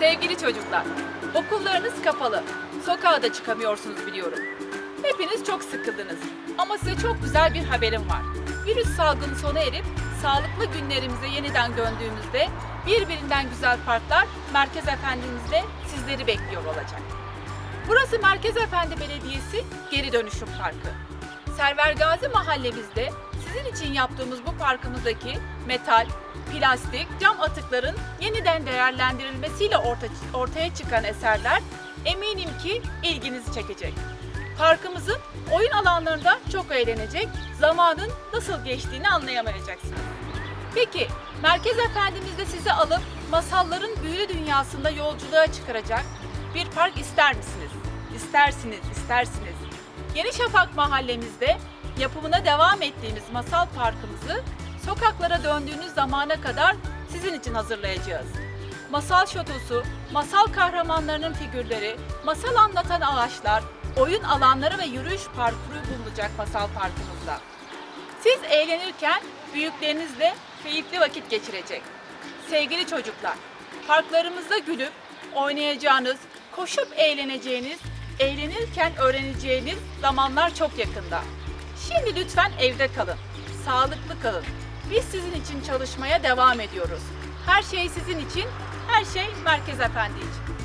Sevgili çocuklar, okullarınız kapalı. Sokağa da çıkamıyorsunuz biliyorum. Hepiniz çok sıkıldınız. Ama size çok güzel bir haberim var. Virüs salgını sona erip sağlıklı günlerimize yeniden döndüğümüzde birbirinden güzel parklar Merkez Efendimiz'de sizleri bekliyor olacak. Burası Merkez Efendi Belediyesi Geri Dönüşüm Parkı. Server Gazi mahallemizde sizin için yaptığımız bu parkımızdaki metal, plastik, cam atıkların yeniden değerlendirilmesiyle orta- ortaya çıkan eserler eminim ki ilginizi çekecek. Parkımızın oyun alanlarında çok eğlenecek, zamanın nasıl geçtiğini anlayamayacaksınız. Peki, Merkez Efendimiz'de sizi alıp masalların büyülü dünyasında yolculuğa çıkaracak bir park ister misiniz? İstersiniz, istersiniz. Yeni Şafak mahallemizde yapımına devam ettiğimiz masal parkımızı sokaklara döndüğünüz zamana kadar sizin için hazırlayacağız. Masal şatosu, masal kahramanlarının figürleri, masal anlatan ağaçlar, oyun alanları ve yürüyüş parkuru bulunacak masal parkımızda. Siz eğlenirken büyüklerinizle keyifli vakit geçirecek. Sevgili çocuklar, parklarımızda gülüp oynayacağınız, koşup eğleneceğiniz, eğlenirken öğreneceğiniz zamanlar çok yakında. Şimdi lütfen evde kalın, sağlıklı kalın. Biz sizin için çalışmaya devam ediyoruz. Her şey sizin için, her şey Merkez Efendi için.